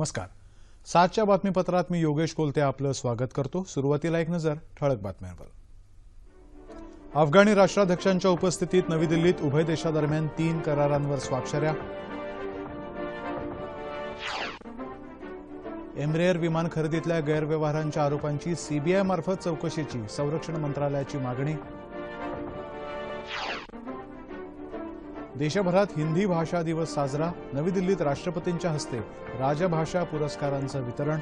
नमस्कार. सातच्या बातमीपत्रात मी योगेश कोलते आपलं स्वागत करतो. सुरुवातीला एक नजर ठळक बातम्यांवर. अफगाणी राष्ट्राध्यक्षांच्या उपस्थितीत नवी दिल्लीत उभय देशादरम्यान तीन करारांवर स्वाक्षऱ्या. एमरेअर विमान खरेदीतल्या गैरव्यवहारांच्या आरोपांची सीबीआय मार्फत चौकशीची संरक्षण मंत्रालयाची मागणी. देशभरात हिंदी भाषा दिवस साजरा नवी दिल्लीत राष्ट्रपतींच्या हस्ते राजभाषा पुरस्कारांचं वितरण.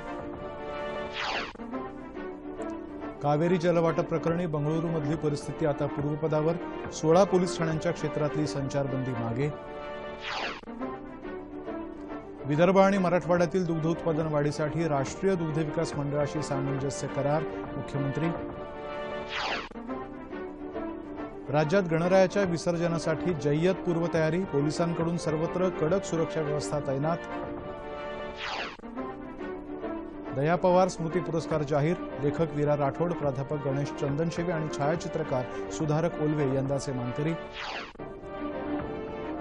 कावेरी जलवाटप प्रकरणी बंगळुरूमधली परिस्थिती आता पूर्वपदावर सोळा पोलीस ठाण्यांच्या क्षेत्रातली संचारबंदी मागे. विदर्भ आणि मराठवाड्यातील दुग्ध उत्पादन वाढीसाठी राष्ट्रीय दुग्ध विकास मंडळाशी सामंजस्य करार मुख्यमंत्री राज्यात गणरायाच्या विसर्जनासाठी जय्यत पूर्वतयारी पोलिसांकडून सर्वत्र कडक सुरक्षा व्यवस्था तैनात. दया पवार स्मृती पुरस्कार जाहीर लेखक वीरा राठोड प्राध्यापक गणेश चंदनशेवे आणि छायाचित्रकार सुधारक ओलवे यंदाचे मानकरी.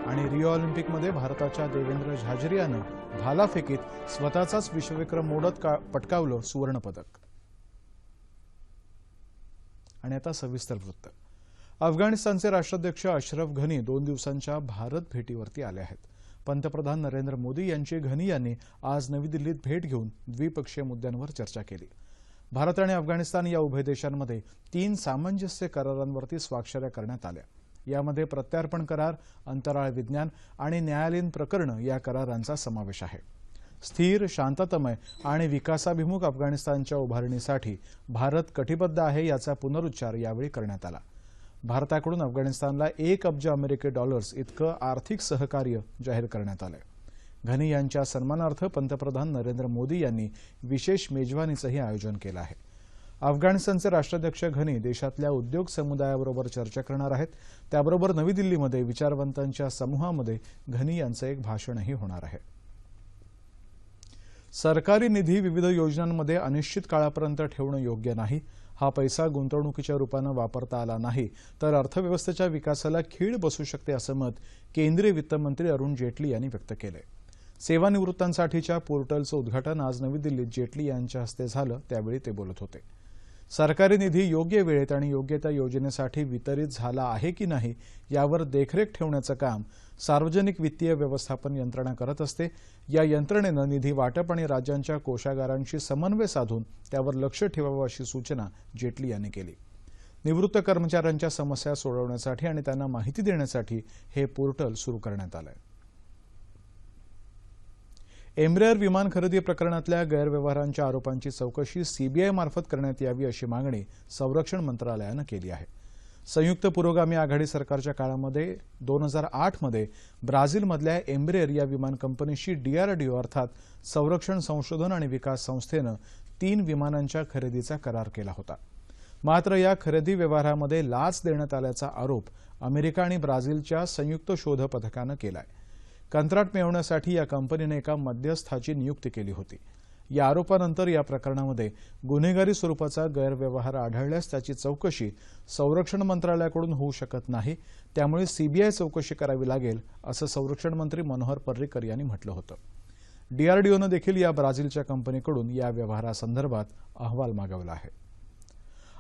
आणि रिओ ऑलिम्पिकमध्ये भारताच्या देवेंद्र झाझरियानं भालाफेकीत स्वतःचाच विश्वविक्रम मोडत का पटकावलं सुवर्णपदक. आणि आता सविस्तर वृत्त. अफगाणिस्तानचे राष्ट्राध्यक्ष अशरफ घनी दोन दिवसांच्या भारत भेटीवरती आले आहेत. पंतप्रधान नरेंद्र मोदी यांची घनी यांनी आज नवी दिल्लीत भेट घेऊन द्विपक्षीय मुद्द्यांवर चर्चा केली. भारत आणि अफगाणिस्तान या उभय देशांमध्ये तीन सामंजस्य करारांवरती स्वाक्षऱ्या करण्यात आल्या. यामध्ये प्रत्यार्पण करार अंतराळ विज्ञान आणि न्यायालयीन प्रकरणं या करारांचा समावेश आहे. स्थिर शांततमय आणि विकासाभिमुख अफगाणिस्तानच्या उभारणीसाठी भारत कटिबद्ध आहे याचा पुनरुच्चार यावेळी करण्यात आला. भारताकडून अफगाणिस्तानला एक अब्ज अमेरिकी डॉलर्स इतकं आर्थिक सहकार्य जाहीर करण्यात आलंय. घनी यांच्या सन्मानार्थ पंतप्रधान नरेंद्र मोदी यांनी विशेष मेजवानीचंही आयोजन केलं आहे. अफगाणिस्तानचे राष्ट्राध्यक्ष घनी देशातल्या उद्योग समुदायाबरोबर चर्चा करणार आहेत. त्याबरोबर नवी दिल्लीमध्ये विचारवंतांच्या समूहामध्ये घनी यांचं एक भाषणही होणार आहे. सरकारी निधी विविध योजनांमध्ये अनिश्चित काळापर्यंत ठेवणं योग्य नाही. हा पैसा गुंतवणुकीच्या रूपानं वापरता आला नाही तर अर्थव्यवस्थेच्या विकासाला खीळ बसू शकते असं मत केंद्रीय वित्तमंत्री अरुण जेटली यांनी व्यक्त केलंय. सेवानिवृत्तांसाठीच्या पोर्टलचं उद्घाटन आज नवी दिल्लीत जेटली यांच्या हस्ते झालं त्यावेळी ते बोलत होते. सरकारी निधी योग्य वेळेत आणि योग्य त्या योजनेसाठी वितरित झाला आहे की नाही यावर देखरेख ठेवण्याचं काम सार्वजनिक वित्तीय व्यवस्थापन यंत्रणा करत असते. या यंत्रणेनं निधी वाटप आणि राज्यांच्या कोषागारांशी समन्वय साधून त्यावर लक्ष ठेवावं अशी सूचना जेटली यांनी केली. निवृत्त कर्मचाऱ्यांच्या समस्या सोडवण्यासाठी आणि त्यांना माहिती देण्यासाठी हे पोर्टल सुरू करण्यात आलं आहे एम्ब्रेअर विमान खरेदी प्रकरणातल्या गैरव्यवहारांच्या आरोपांची चौकशी सीबीआय मार्फत करण्यात यावी अशी मागणी संरक्षण मंत्रालयानं केली आहे. संयुक्त पुरोगामी आघाडी सरकारच्या काळामध्ये दोन हजार आठमध्ये ब्राझीलमधल्या एम्ब्रेअर या विमान कंपनीशी डीआरडीओ अर्थात संरक्षण संशोधन आणि विकास संस्थेनं तीन विमानांच्या खरेदीचा करार केला होता. मात्र या खरेदी व्यवहारामध्ये लाच देण्यात आल्याचा आरोप अमेरिका आणि ब्राझीलच्या संयुक्त शोध पथकानं केलाय. कंत्राट मिळवण्यासाठी या कंपनीने एका मध्यस्थाची नियुक्ती केली होती. या आरोपानंतर या प्रकरणामध्ये गुन्हेगारी स्वरूपाचा गैरव्यवहार आढळल्यास त्याची चौकशी संरक्षण मंत्रालयाकडून होऊ शकत नाही. त्यामुळे सीबीआय चौकशी करावी लागेल असं संरक्षण मंत्री मनोहर पर्रिकर यांनी म्हटलं होतं. डीआरडीओनं देखील या ब्राझीलच्या कंपनीकडून या व्यवहारासंदर्भात अहवाल मागवला आहे.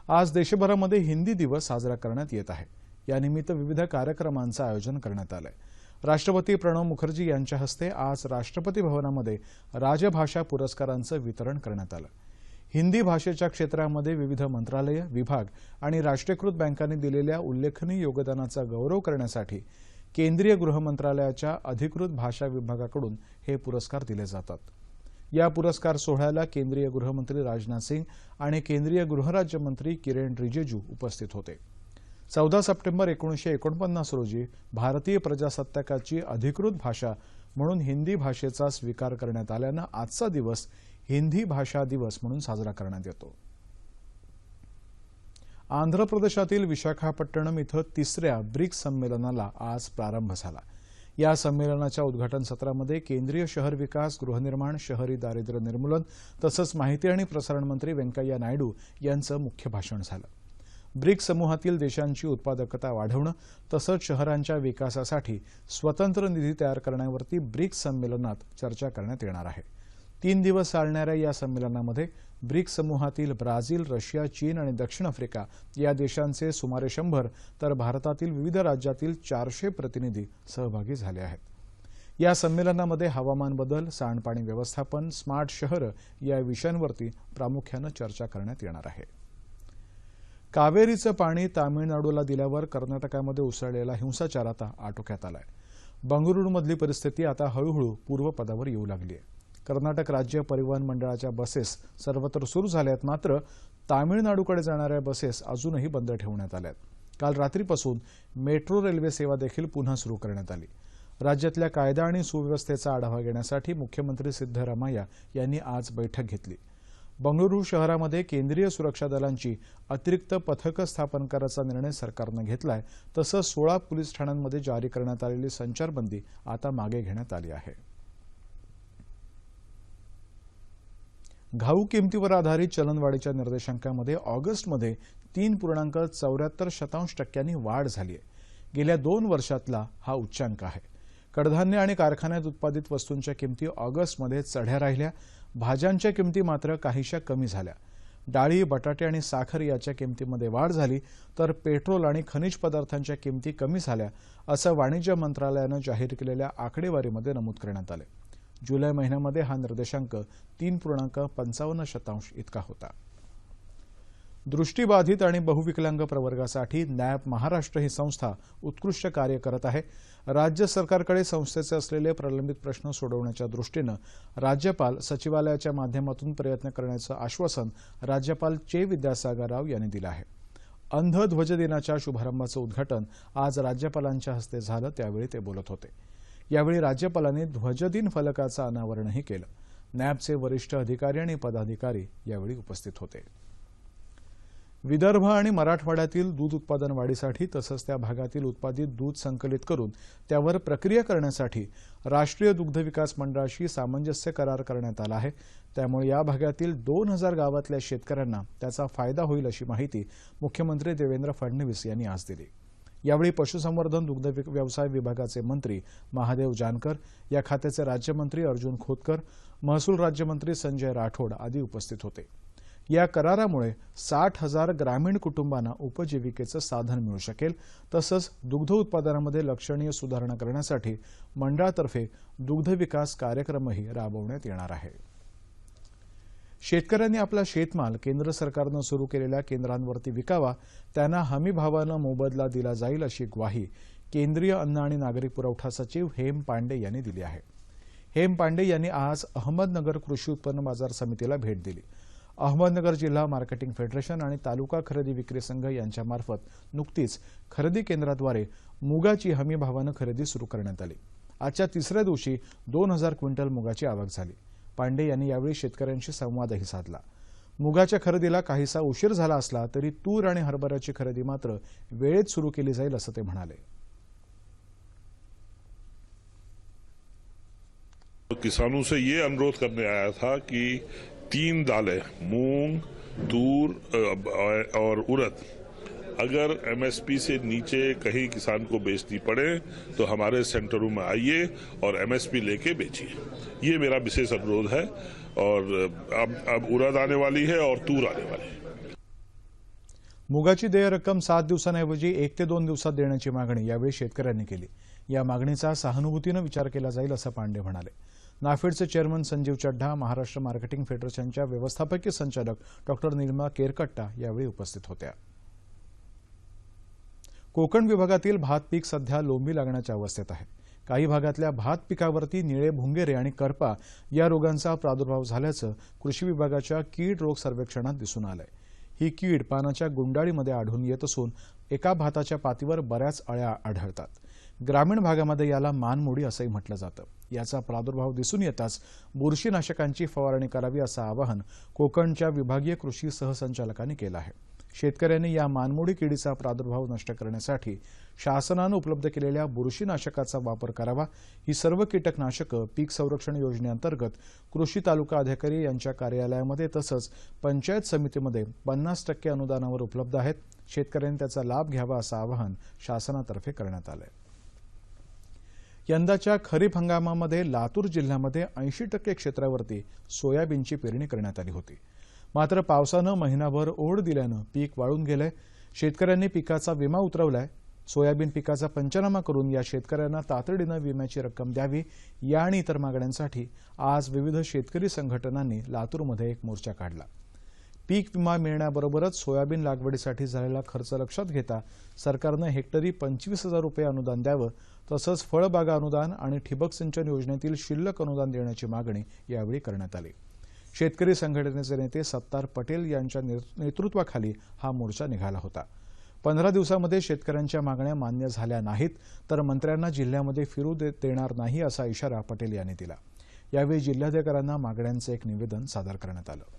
आज देशभरामध्ये हिंदी दिवस साजरा करण्यात येत आहे. यानिमित्त विविध कार्यक्रमांचं आयोजन करण्यात आलंय. राष्ट्रपती प्रणव मुखर्जी यांच्या हस्ते आज राष्ट्रपती भवनामध्ये राजभाषा पुरस्कारांचं वितरण करण्यात आलं. हिंदी भाषेच्या क्षेत्रामध्ये विविध मंत्रालय विभाग आणि राष्ट्रीयकृत बँकांनी दिलेल्या उल्लेखनीय योगदानाचा गौरव करण्यासाठी केंद्रीय गृहमंत्रालयाच्या अधिकृत भाषा विभागाकडून हे पुरस्कार दिले जातात. या पुरस्कार सोहळ्याला केंद्रीय गृहमंत्री राजनाथ सिंग आणि केंद्रीय गृहराज्यमंत्री किरेन रिजिजू उपस्थित होते. चौदा सप्टेंबर एकोणीसशे एकोणपन्नास रोजी भारतीय प्रजासत्ताकाची अधिकृत भाषा म्हणून हिंदी भाषेचा स्वीकार करण्यात आल्यानं आजचा दिवस हिंदी भाषा दिवस म्हणून साजरा करण्यात येतो. आंध्र प्रदेशातील विशाखापट्टणम इथं तिसऱ्या ब्रिक्स संमेलनाला आज प्रारंभ झाला. या संमेलनाच्या उद्घाटन सत्रामध्ये केंद्रीय शहर विकास गृहनिर्माण शहरी दारिद्र्य निर्मूलन तसंच माहिती आणि प्रसारण मंत्री व्यंकय्या नायडू यांचं मुख्य भाषण झालं. ब्रिक्स समूहातील देशांची उत्पादकता वाढवणं तसंच शहरांच्या विकासासाठी स्वतंत्र निधी तयार करण्यावरती ब्रिक्स संमेलनात चर्चा करण्यात येणार आहे. तीन दिवस चालणाऱ्या या संमेलनामध्ये ब्रिक्स समूहातील ब्राझील रशिया चीन आणि दक्षिण आफ्रिका या देशांचे सुमारे शंभर तर भारतातील विविध राज्यातील चारशे प्रतिनिधी सहभागी झाले आहेत. या संमेलनामध्ये हवामान बदल सांडपाणी व्यवस्थापन स्मार्ट शहरं या विषयांवरती प्रामुख्यानं चर्चा करण्यात येणार आहे. कावेरीचं पाणी तामिळनाडूला दिल्यावर कर्नाटकामध्ये उसळलेला हिंसाचार आता आटोक्यात आलाय. बंगळुरूमधली परिस्थिती आता हळूहळू पूर्वपदावर येऊ लागली आहे. कर्नाटक राज्य परिवहन मंडळाच्या बसेस सर्वत्र सुरू झाल्या आहेत मात्र तामिळनाडूकडे जाणाऱ्या बसेस अजूनही बंद ठेवण्यात आल्या आहेत काल रात्रीपासून मेट्रो रेल्वे सेवा देखील पुन्हा सुरू करण्यात आली. राज्यातल्या कायदा आणि सुव्यवस्थेचा आढावा घेण्यासाठी मुख्यमंत्री सिद्धरामय्या यांनी आज बैठक घेतली. बंगळुरू शहरामध्ये केंद्रीय सुरक्षा दलांची अतिरिक्त पथकं स्थापन करायचा निर्णय सरकारनं घेतलाय. तसंच सोळा पोलीस ठाण्यांमध्ये जारी करण्यात आलेली संचारबंदी आता मागे घेण्यात आली आहे. घाऊ किमतीवर आधारित चलनवाढीच्या निर्देशांकामध्ये ऑगस्टमध्ये तीन पूर्णांक चौऱ्याहत्तर शतांश टक्क्यांनी वाढ झाली आहे. गेल्या दोन वर्षातला हा उच्चांक आहे. कडधान्य आणि कारखान्यात उत्पादित वस्तूंच्या किमती ऑगस्टमध्ये चढ्या राहिल्या. भाज्यांच्या किमती मात्र काहीशा कमी झाल्या. डाळी बटाटे आणि साखर याच्या किमतीमध्ये वाढ झाली तर पेट्रोल आणि खनिज पदार्थांच्या किमती कमी झाल्या असं वाणिज्य मंत्रालयानं जाहीर केलेल्या आकडेवारीमध्ये नमूद करण्यात आले. जुलै महिन्यामध्ये हा निर्देशांक तीन पूर्णांक पंचावन्न शतांश इतका होता. दृष्टीबाधित आणि बहुविकलांग प्रवर्गासाठी नॅब महाराष्ट्र ही संस्था उत्कृष्ट कार्य करत आहे. राज्य सरकारकडे संस्थेचे असलेले प्रलंबित प्रश्न सोडवण्याच्या दृष्टीनं राज्यपाल सचिवालयाच्या माध्यमातून प्रयत्न करण्याचं आश्वासन राज्यपाल चे विद्यासागर राव यांनी दिलं आहे. अंध ध्वज दिनाच्या शुभारंभाचं उद्घाटन आज राज्यपालांच्या हस्ते झालं त्यावेळी ते बोलत होते. यावेळी राज्यपालांनी ध्वजदिन फलकाचं अनावरणही केलं. नॅबचे वरिष्ठ अधिकारी आणि पदाधिकारी यावेळी उपस्थित होते. विदर्भ आणि मराठवाड्यातील दूध उत्पादन वाढीसाठी तसंच त्या भागातील उत्पादित दूध संकलित करून त्यावर प्रक्रिया करण्यासाठी राष्ट्रीय दुग्ध विकास मंडळाशी सामंजस्य करार करण्यात आला आहे. त्यामुळे या भागातील दोन हजार गावातल्या शेतकऱ्यांना त्याचा फायदा होईल अशी माहिती मुख्यमंत्री देवेंद्र फडणवीस यांनी आज दिली. यावेळी पशुसंवर्धन दुग्ध व्यवसाय विभागाचे मंत्री महादेव जानकर या खात्याचे राज्यमंत्री अर्जुन खोतकर महसूल राज्यमंत्री संजय राठोड आदी उपस्थित होते. या करारामुळे साठ हजार ग्रामीण कुटुंबांना उपजीविकेचं साधन मिळू शकेल. तसंच दुग्ध उत्पादनामध्ये लक्षणीय सुधारणा करण्यासाठी मंडळातर्फे दुग्ध विकास कार्यक्रमही राबवण्यात येणार आहे. शेतकऱ्यांनी आपला शेतमाल केंद्र सरकारनं सुरू केलेल्या केंद्रांवरती विकावा त्यांना हमी भावानं मोबदला दिला जाईल अशी ग्वाही केंद्रीय अन्न आणि नागरिक पुरवठा सचिव हेम पांडे यांनी दिली आहे. हेम पांडे यांनी आज अहमदनगर कृषी उत्पन्न बाजार समितीला भेट दिली. अहमदनगर जिल्हा मार्केटिंग फेडरेशन आणि तालुका खरेदी विक्री संघ यांच्यामार्फत नुकतीच खरेदी केंद्राद्वारे मुगाची हमी भावानं खरेदी सुरू करण्यात आली. आजच्या तिसऱ्या दिवशी दोन हजार क्विंटल मुगाची आवक झाली. पांडे यांनी यावेळी शेतकऱ्यांशी संवादही साधला. मुगाच्या खरेदीला काहीसा उशीर झाला असला तरी तूर आणि हरभऱ्याची खरेदी मात्र वेळेत सुरू केली जाईल असं ते म्हणाले. किसानों से ये अनुरोध करने आया था कि तीन दालें, मूंग, तूर और उड़द। अगर एमएसपी से नीचे कहीं किसान को बेचनी पड़े तो हमारे सेंटरों में आइए और एमएसपी लेके बेचिए। ये मेरा विशेष अनुरोध है और अब अब उड़द आने वाली है और तूर आने वाली है। मुगाची देय रक्कम सात दिवसांऐवजी एक ते दोन दिवसात देण्याची मागणी यावेळी शेतकऱ्यांनी केली. या मागणीचा सहानुभूतीनं विचार केला जाईल, असं पांडे म्हणाले. नाफेडचे चेअरमन संजीव चड्ढा महाराष्ट्र मार्केटिंग फेडरेशनच्या व्यवस्थापकीय संचालक डॉक्टर निर्मला केरकट्टा यावेळी उपस्थित होत्या. कोकण विभागातील भात पीक सध्या लोंबी लागण्याच्या अवस्थेत आहे. काही भागातल्या भात पिकावरती निळे भुंगेरे आणि करपा या रोगांचा प्रादुर्भाव झाल्याचं कृषी विभागाच्या कीड रोग सर्वेक्षणात दिसून आलंय. ही कीड पानाच्या गुंडाळीमध्ये आढळून येत असून एका भाताच्या पातीवर बऱ्याच अळ्या आढळतात. ग्रामीण भागामध्ये याला मानमोडी असंही म्हटलं जातं. याचा प्रादुर्भाव दिसून येताच बुरशीनाशकांची फवारणी करावी असं आवाहन कोकणच्या विभागीय कृषी सहसंचालकांनी केलं आहे. शेतकऱ्यांनी या मानमोडी किडीचा प्रादुर्भाव नष्ट करण्यासाठी शासनानं उपलब्ध केलेल्या बुरशीनाशकाचा वापर करावा. ही सर्व कीटकनाशकं पीक संरक्षण योजनेअंतर्गत कृषी तालुका अधिकारी यांच्या कार्यालयामध्ये तसंच पंचायत समितीमध्ये पन्नास टक्के अनुदानावर उपलब्ध आहेत. शेतकऱ्यांनी त्याचा लाभ घ्यावा असं आवाहन शासनातर्फे करण्यात आलं आहे यंदाच्या खरीप हंगामामध्ये लातूर जिल्ह्यामध्ये ऐंशी टक्के क्षेत्रावरती सोयाबीनची पेरणी करण्यात आली होती. मात्र पावसानं महिनाभर ओढ दिल्यानं पीक वाळून गेलंय. शेतकऱ्यांनी पिकाचा विमा उतरवलाय. सोयाबीन पिकाचा पंचनामा करून या शेतकऱ्यांना तातडीनं विम्याची रक्कम द्यावी या आणि इतर मागण्यांसाठी आज विविध शेतकरी संघटनांनी लातूरमध्ये एक मोर्चा काढला. पीक विमा मिळण्याबरोबरच सोयाबीन लागवडीसाठी झालेला खर्च लक्षात घेता सरकारनं हेक्टरी पंचवीस हजार रुपये अनुदान द्यावं तसंच फळबागा अनुदान आणि ठिबक सिंचन योजनेतील शिल्लक अनुदान देण्याची मागणी यावेळी करण्यात आली. शेतकरी संघटनेचे नेते सत्तार पटेल यांच्या नेतृत्वाखाली हा मोर्चा निघाला होता. पंधरा दिवसामध्ये शेतकऱ्यांच्या मागण्या मान्य झाल्या नाहीत तर मंत्र्यांना जिल्ह्यामध्ये फिरू दे- देणार नाही असा इशारा पटेल यांनी दिला. यावेळी जिल्हाधिकाऱ्यांना मागण्यांचं एक निवेदन सादर करण्यात आलं.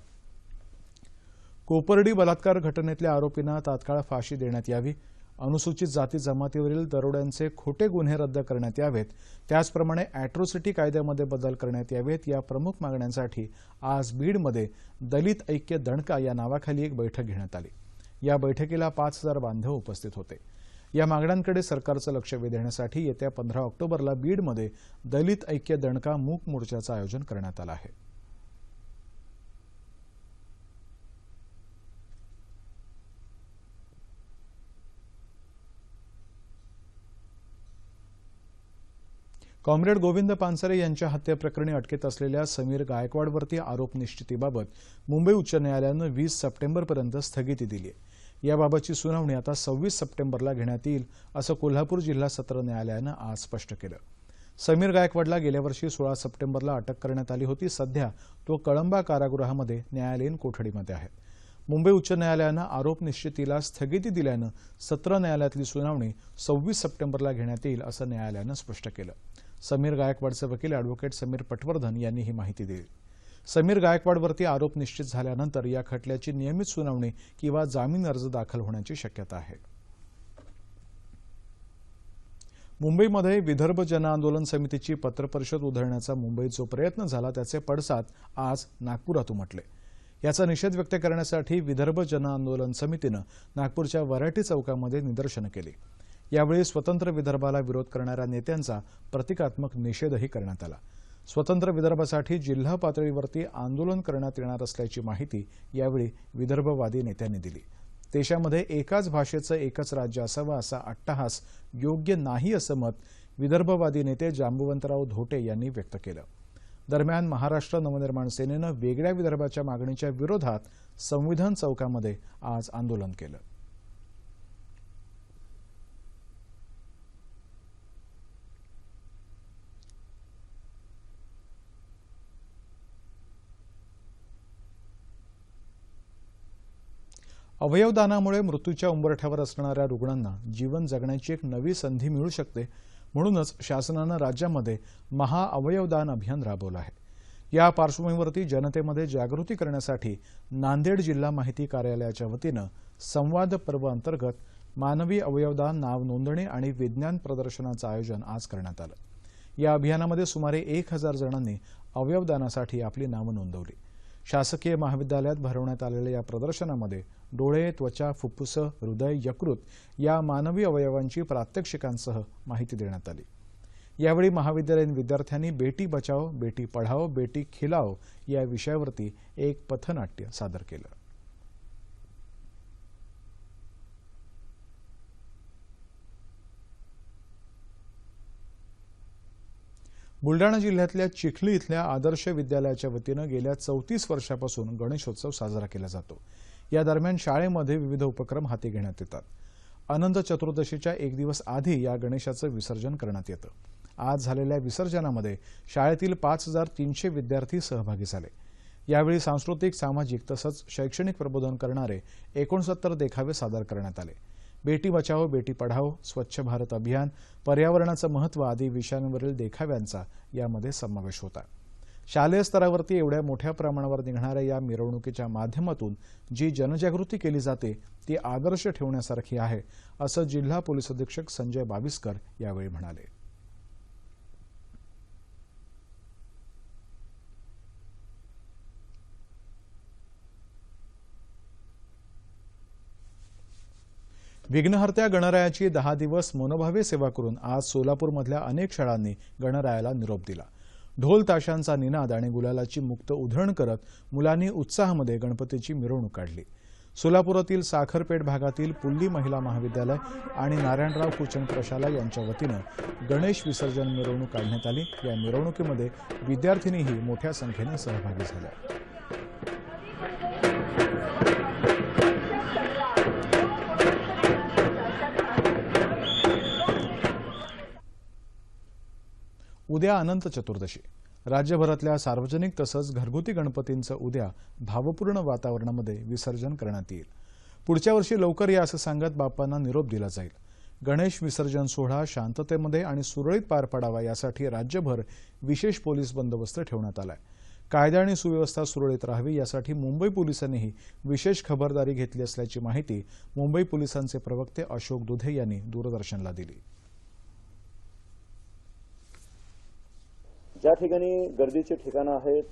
कोपर्डी बलात्कार घटनेतल्या आरोपींना तात्काळ फाशी देण्यात यावी. अनुसूचित जाती जमातीवरील दरोड्यांचे खोटे गुन्हे रद्द करण्यात यावेत. त्याचप्रमाणे अॅट्रोसिटी कायद्यामध्ये बदल करण्यात यावेत. या प्रमुख मागण्यांसाठी आज बीडमध्ये दलित ऐक्य दणका या नावाखाली एक बैठक घेण्यात आली. या बैठकीला पाच हजार बांधव उपस्थित होते. या मागण्यांकडे सरकारचं लक्ष वेधण्यासाठी येत्या पंधरा ऑक्टोबरला बीडमध्ये दलित ऐक्य दणका मूक मोर्चाचं आयोजन करण्यात आलं आहे. कॉम्रेड गोविंद पानसरे यांच्या हत्येप्रकरणी अटकेत असलेल्या समीर गायकवाडवरती आरोप निश्चितीबाबत मुंबई उच्च न्यायालयानं वीस सप्टेंबरपर्यंत स्थगिती दिली आहे याबाबतची सुनावणी आता सव्वीस सप्टेंबरला घेण्यात येईल असं कोल्हापूर जिल्हा सत्र न्यायालयानं आज स्पष्ट केलं. समीर गायकवाडला गेल्या वर्षी सोळा सप्टेंबरला अटक करण्यात आली होती सध्या तो कळंबा कारागृहामध्ये न्यायालयीन कोठडीमध्ये आहे. मुंबई उच्च न्यायालयानं आरोप निश्चितीला स्थगिती दिल्यानं सत्र न्यायालयातली सुनावणी सव्वीस सप्टेंबरला घेण्यात येईल असं न्यायालयानं स्पष्ट केलं. समीर गायकवाडचे वकील अॅडव्होकेट समीर पटवर्धन यांनी ही माहिती दिली. समीर गायकवाडवरती आरोप निश्चित झाल्यानंतर या खटल्याची नियमित सुनावणी किंवा जामीन अर्ज दाखल होण्याची शक्यता आहे. मुंबईमध्ये विदर्भ जन आंदोलन समितीची पत्रपरिषद उधळण्याचा मुंबईत जो प्रयत्न झाला त्याचे पडसाद आज नागपुरात उमटले. याचा निषेध व्यक्त करण्यासाठी विदर्भ जन आंदोलन समितीनं नागपूरच्या वराठी चौकामध्ये निदर्शनं केली. यावेळी स्वतंत्र विदर्भाला विरोध करणाऱ्या नेत्यांचा प्रतिकात्मक निषेधही करण्यात आला. स्वतंत्र विदर्भासाठी जिल्हा पातळीवरती आंदोलन करण्यात येणार असल्याची माहिती यावेळी विदर्भवादी नेत्यांनी दिली. देशामध्ये एकाच भाषेचं एकच राज्य असावं असा अट्टहास योग्य नाही असं मत विदर्भवादी नेते जांबुवंतराव धोटे यांनी व्यक्त केलं. दरम्यान महाराष्ट्र नवनिर्माण सेनेनं वेगळ्या विदर्भाच्या मागणीच्या विरोधात संविधान चौकामध्ये आज आंदोलन केलं. अवयवदानामुळे मृत्यूच्या उंबरठ्यावर असणाऱ्या रुग्णांना जीवन जगण्याची एक नवी संधी मिळू शकते म्हणूनच शासनानं राज्यामध्ये महाअवयवदान अभियान राबवलं आहे. या पार्श्वभूमीवरती जनतेमध्ये जागृती करण्यासाठी नांदेड जिल्हा माहिती कार्यालयाच्या वतीनं संवाद पर्व अंतर्गत मानवी अवयवदान नाव नोंदणी आणि विज्ञान प्रदर्शनाचं आयोजन आज करण्यात आलं. या अभियानामध्ये सुमारे एक हजार जणांनी अवयवदानासाठी आपली नावं नोंदवली. शासकीय महाविद्यालयात भरवण्यात आलेल्या या प्रदर्शनामध्ये डोळे त्वचा फुफ्फुसं हृदय यकृत या मानवी अवयवांची प्रात्यक्षिकांसह माहिती देण्यात आली. यावेळी महाविद्यालयीन विद्यार्थ्यांनी बेटी बचाओ बेटी पढाओ बेटी खिलाओ या विषयावरती एक पथनाट्य सादर केलं. बुलडाणा जिल्ह्यातल्या चिखली इथल्या आदर्श विद्यालयाच्या वतीनं गेल्या चौतीस वर्षापासून गणेशोत्सव साजरा केला जातो. या दरम्यान शाळेमध्ये विविध उपक्रम हाती घेण्यात येतात. अनंत चतुर्दशीच्या एक दिवस आधी या गणेशाचं विसर्जन करण्यात येतं. आज झालेल्या विसर्जनामध्ये शाळेतील पाच हजार तीनशे विद्यार्थी सहभागी झाले. यावेळी सांस्कृतिक सामाजिक तसंच शैक्षणिक प्रबोधन करणारे एकोणसत्तर देखावे सादर करण्यात आले. बेटी बचाओ बेटी पढाओ स्वच्छ भारत अभियान पर्यावरणाचं महत्त्व आदी विषयांवरील देखाव्यांचा यामध्ये समावेश होता. शालेय स्तरावरती एवढ्या मोठ्या प्रमाणावर निघणाऱ्या या मिरवणुकीच्या माध्यमातून जी जनजागृती केली जाते ती आदर्श ठेवण्यासारखी आहे असं जिल्हा पोलीस अधीक्षक संजय बाविस्कर यावेळी म्हणाले. विघ्नहर्त्या गणरायाची दहा दिवस मनोभावे सेवा करून आज सोलापूरमधल्या अनेक शाळांनी गणरायाला निरोप दिला. ढोल ताशांचा निनाद आणि गुलालाची मुक्त उधळण करत मुलांनी उत्साहामध्ये गणपतीची मिरवणूक काढली. सोलापुरातील साखरपेठ भागातील पुल्ली महिला महाविद्यालय आणि नारायणराव कुचन प्रशाला यांच्या वतीनं गणेश विसर्जन मिरवणूक काढण्यात आली. या मिरवणुकीमध्ये विद्यार्थिनीही मोठ्या संख्येनं सहभागी झाल्या. उद्या अनंत चतुर्दशी. राज्यभरातल्या सार्वजनिक तसंच घरगुती गणपतींचं उद्या भावपूर्ण वातावरणामध्ये विसर्जन करण्यात येईल. पुढच्या वर्षी लवकर या असं सांगत बाप्पांना निरोप दिला जाईल. गणेश विसर्जन सोहळा शांततेमध्ये आणि सुरळीत पार पडावा यासाठी राज्यभर विशेष पोलीस बंदोबस्त ठेवण्यात आलाय. कायदा आणि सुव्यवस्था सुरळीत राहावी यासाठी मुंबई पोलिसांनीही विशेष खबरदारी घेतली असल्याची माहिती मुंबई पोलिसांचे प्रवक्ते अशोक दुधे यांनी दूरदर्शनला दिली. ज्या ठिकाणी गर्दीची ठिकाणं आहेत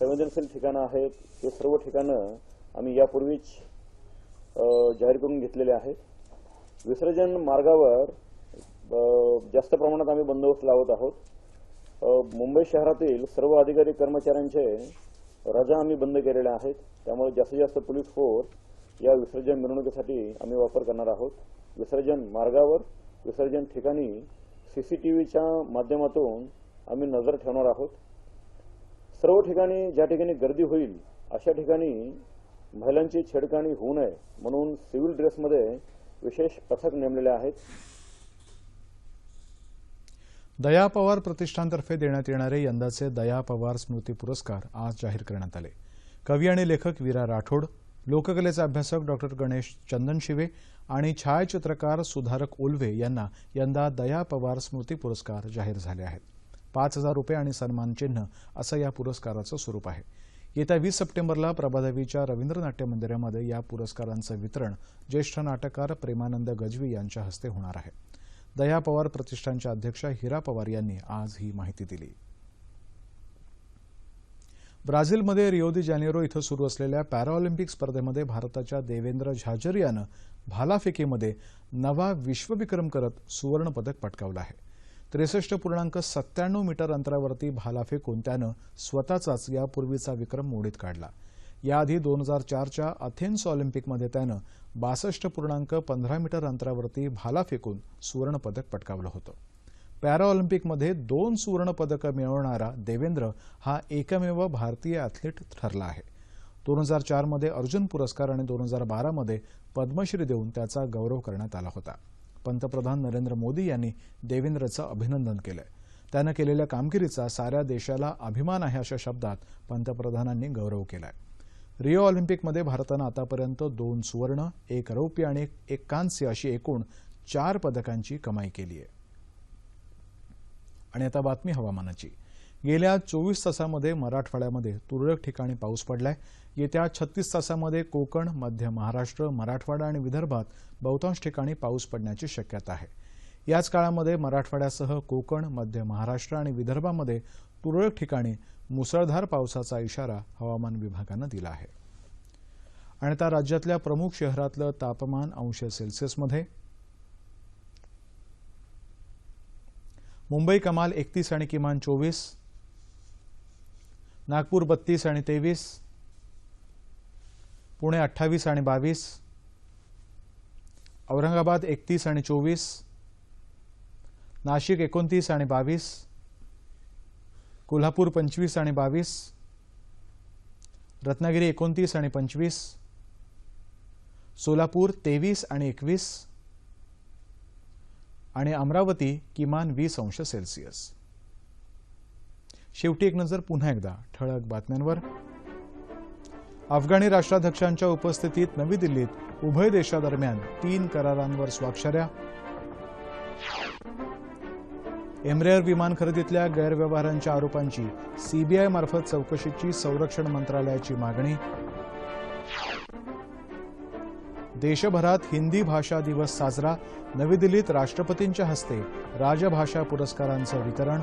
संवेदनशील ठिकाणं आहेत हे सर्व ठिकाणं आम्ही यापूर्वीच जाहीर करून घेतलेले आहेत. विसर्जन मार्गावर जास्त प्रमाणात आम्ही बंदोबस्त लावत आहोत. मुंबई शहरातील सर्व अधिकारी कर्मचाऱ्यांचे रजा आम्ही बंद केलेल्या आहेत. त्यामुळे जास्तीत जास्त पोलीस फोर्स या विसर्जन मिरवणुकीसाठी आम्ही वापर करणार आहोत. विसर्जन मार्गावर विसर्जन ठिकाणी सीसीटीव्हीच्या माध्यमातून आम्ही नजर ठेवणार आहोत. सर्व ठिकाणी ज्या ठिकाणी गर्दी होईल अशा ठिकाणी महिलांची छेडखाणी होऊ नये म्हणून सिव्हिल ड्रेसमध्ये विशेष पथक नेमलेले आहेत. दया पवार प्रतिष्ठानतर्फे देण्यात येणारे यंदाचे दया पवार स्मृती पुरस्कार आज जाहीर करण्यात आले. कवी आणि लेखक वीरा राठोड लोककलेचे अभ्यासक डॉक्टर गणेश चंदनशिवे आणि छायाचित्रकार सुधारक ओल्वे यांना यंदा दया पवार स्मृती पुरस्कार जाहीर झाले आहेत. पाच हजार रुपये आणि सन्मानचिन्ह असं या पुरस्काराचं स्वरूप आहे. येत्या वीस सप्टेंबरला प्रभादेवीच्या रवींद्र नाट्य मंदिरामध्ये या पुरस्कारांचं वितरण ज्येष्ठ नाटककार प्रेमानंद गजवी यांच्या हस्ते होणार आहे. दया पवार प्रतिष्ठानच्या अध्यक्षा हिरा पवार यांनी आज ही माहिती दिली. ब्राझीलमध्ये रिओदी जानेरो इथं सुरू असलेल्या पॅराऑलिम्पिक स्पर्धेमध्ये भारताच्या देवेंद्र झाझर यानं भालाफेकीमध्ये नवा विश्वविक्रम करत सुवर्णपदक पटकावलं आहे. त्रेसष्ट पूर्णांक सत्त्याण्णव मीटर अंतरावरती भाला फेकून त्यानं स्वतःचाच यापूर्वीचा विक्रम मोडीत काढला. याआधी दोन हजार चारच्या अथेन्स ऑलिम्पिकमध्ये त्यानं बासष्ट पूर्णांक पंधरा मीटर अंतरावरती भाला फेकून सुवर्णपदक पटकावलं होतं. पॅराऑलिम्पिकमध्ये दोन सुवर्णपदकं मिळवणारा देवेंद्र हा एकमेव भारतीय ॲथलीट ठरला आहे. दोन हजार चारमध्ये अर्जुन पुरस्कार आणि दोन हजार बारामध्ये पद्मश्री देऊन त्याचा गौरव करण्यात आला होता. पंतप्रधान नरेंद्र मोदी यांनी देवेंद्रचं अभिनंदन केलंय. त्यानं केलेल्या कामगिरीचा साऱ्या देशाला अभिमान आहे अशा शब्दात पंतप्रधानांनी गौरव केलाय. रिओ ऑलिम्पिकमध्ये भारतानं आतापर्यंत दोन सुवर्ण एक रौप्य आणि एक कांस्य अशी एकूण चार पदकांची कमाई केली आहे. आणि आता बातमी हवामानाची. गेल्या चोवीस तासामध्ये मराठवाड्यामध्ये तुरळक ठिकाणी पाऊस पडलाय. येत्या छत्तीस तासामध्ये कोकण मध्य महाराष्ट्र मराठवाडा आणि विदर्भात बहुतांश ठिकाणी पाऊस पडण्याची शक्यता आहे. याच काळामध्ये मराठवाड्यासह कोकण मध्य महाराष्ट्र आणि विदर्भामध्ये तुरळक ठिकाणी मुसळधार पावसाचा इशारा हवामान विभागानं दिला आहे. आणि आता राज्यातल्या प्रमुख शहरातलं तापमान अंश सेल्सिअसमध्ये. मुंबई कमाल एकतीस आणि किमान चोवीस. नागपूर बत्तीस आणि तेवीस. पुणे अठ्ठावीस आणि बावीस औरंगाबाद एकतीस आणि चोवीस नाशिक एकोणतीस आणि बावीस कोल्हापूर पंचवीस आणि बावीस रत्नागिरी एकोणतीस आणि पंचवीस सोलापूर तेवीस आणि एकवीस आणि अमरावती किमान वीस अंश सेल्सिअस. शेवटी एक नजर पुन्हा एकदा ठळक बातम्यांवर. अफगाणी राष्ट्राध्यक्षांच्या उपस्थितीत नवी दिल्लीत उभय देशादरम्यान तीन करारांवर स्वाक्षऱ्या एमरेअर विमान खरेदीतल्या गैरव्यवहारांच्या आरोपांची सीबीआय मार्फत चौकशीची संरक्षण मंत्रालयाची मागणी. देशभरात हिंदी भाषा दिवस साजरा नवी दिल्लीत राष्ट्रपतींच्या हस्ते राजभाषा पुरस्कारांचं वितरण.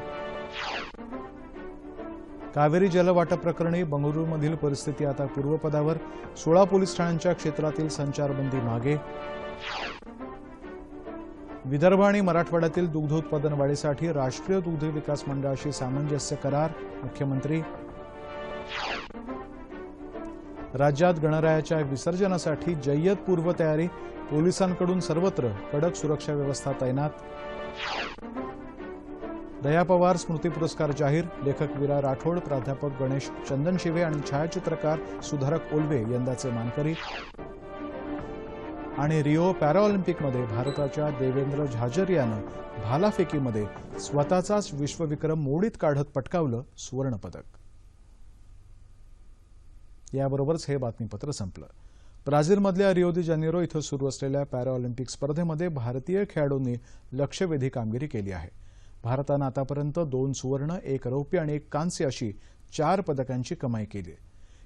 कावेरी जलवाटप प्रकरणी बंगळुरूमधील परिस्थिती आता पूर्वपदावर. सोळा पोलीस ठाण्यांच्या क्षेत्रातील संचारबंदी मागे. विदर्भ आणि मराठवाड्यातील दुग्ध उत्पादन वाढीसाठी राष्ट्रीय दुग्ध विकास मंडळाशी सामंजस्य करार मुख्यमंत्री. राज्यात गणरायाच्या विसर्जनासाठी जय्यत पूर्वतयारी पोलिसांकडून सर्वत्र कडक सुरक्षा व्यवस्था तैनात. दया पवार स्मृती पुरस्कार जाहीर लेखक विरा राठोड प्राध्यापक गणेश चंदनशिवे आणि छायाचित्रकार सुधारक ओलवे यंदाचे मानकरी. आणि रिओ पॅराऑलिम्पिकमध्ये भारताच्या देवेंद्र झाजरियानं भालाफेकीमध्ये स्वतःचाच विश्वविक्रम मोडीत काढत पटकावलं सुवर्णपदक. याबरोबरच हे बातमीपत्र संपलं. ब्राझीलमधल्या रिओ दी जानेरो इथं सुरू असलेल्या पॅराऑलिम्पिक स्पर्धेमध्ये भारतीय खेळाडूंनी लक्षवेधी कामगिरी केली आहे. भारतानं आतापर्यंत दोन सुवर्ण एक रौप्य आणि एक कांस्य अशी चार पदकांची कमाई केली.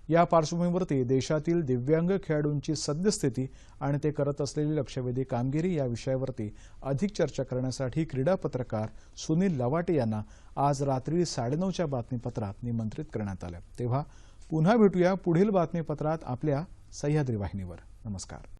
या पार्श्वभूमीवरती देशातील दिव्यांग खेळाडूंची सद्यस्थिती आणि ते करत असलेली लक्षवेधी कामगिरी या विषयावरती अधिक चर्चा करण्यासाठी क्रीडा पत्रकार सुनील लवाटे यांना आज रात्री साडेनऊच्या बातमीपत्रात निमंत्रित करण्यात आलं. तेव्हा पुन्हा भेटूया पुढील बातमीपत्रात आपल्या सह्याद्री वाहिनीवर. नमस्कार.